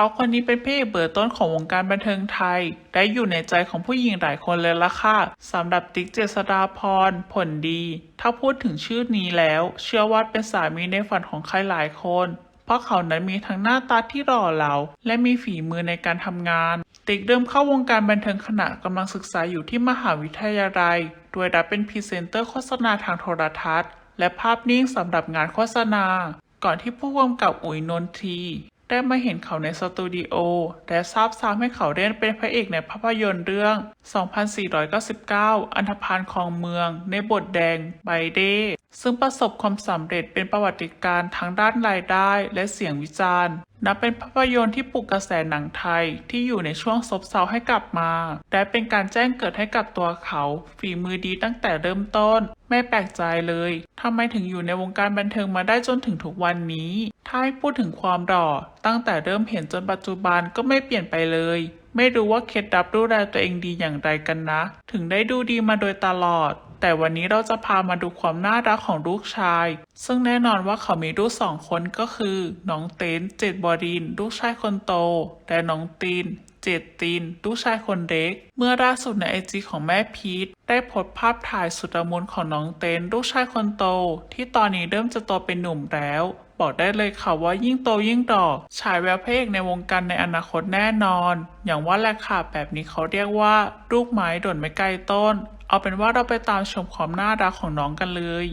เขาคนนี้เป็นพระเอกเบอร์ต้นของวงการบันเทิงไทยได้อยู่ในใจของผู้หญิงหลายคนเลยละค่ะสำหรับติ๊กเจษฎาพรผลดี ถ้าพูดถึงชื่อนี้แล้ว เชื่อว่าเป็นสามีในฝันของใครหลายคน เพราะเขานั้นมีทั้งหน้าตาที่หล่อเหลาและมีฝีมือในการทำงาน ติ๊กเริ่มเข้าวงการบันเทิงขณะกำลังศึกษาอยู่ที่มหาวิทยาลัย โดยรับเป็นพรีเซนเตอร์โฆษณาทางโทรทัศน์ และภาพนิ่งสำหรับงานโฆษณาก่อนที่ผู้กำกับอุ๋ยนนที ได้มาเห็นเขาในสตูดิโอและทราบซ้ำให้เขาเล่นเป็นพระเอกในภาพยนตร์เรื่อง 2499 อันธพาลของเมือง ในบทแดงไบเดซึ่งประสบความสำเร็จเป็นประวัติการณ์ทั้งด้านรายได้และเสียงวิจารณ์ นับเป็นภาพยนตร์ที่ปลุกกระแสหนังไทยที่อยู่ในช่วงซบเซาให้กลับมา และเป็นการแจ้งเกิดให้กับตัวเขา ฝีมือดีตั้งแต่เริ่มต้น ไม่แปลกใจเลยทำไมถึงอยู่ในวงการบันเทิงมาได้จนถึงทุกวันนี้ ถ้าให้พูดถึงความหล่อ ตั้งแต่เริ่มเห็นจนปัจจุบันก็ไม่เปลี่ยนไปเลย ไม่รู้ว่าเคล็ดลับดูแลตัวเองดีอย่างไรกันนะ ถึงได้ดูดีมาโดยตลอด แต่วันนี้เราจะพามาดูความน่ารักของลูกชาย ซึ่งแน่นอนว่าเขามีลูกสองคนก็คือ น้องเต้นเจตบอริน ลูกชายคนโต และน้องตีน เจตตีน ลูกชายคนเล็ก เมื่อล่าสุดในไอจีของแม่พีทได้โพสต์ภาพถ่ายสุดละมุนของน้องเต้นลูกชายคนโต ที่ตอนนี้เริ่มจะโตเป็นหนุ่มแล้ว บอกได้เลยค่ะว่ายิ่งโตยิ่งดอกฉายแววพระเอกในวงการในอนาคตแน่นอน อย่างว่าแหละค่ะแบบนี้เขาเรียกว่าลูกไม้ด่นไม่ไกลต้น เอาเป็นว่าเราไปตามชมความน่ารักของน้องกันเลย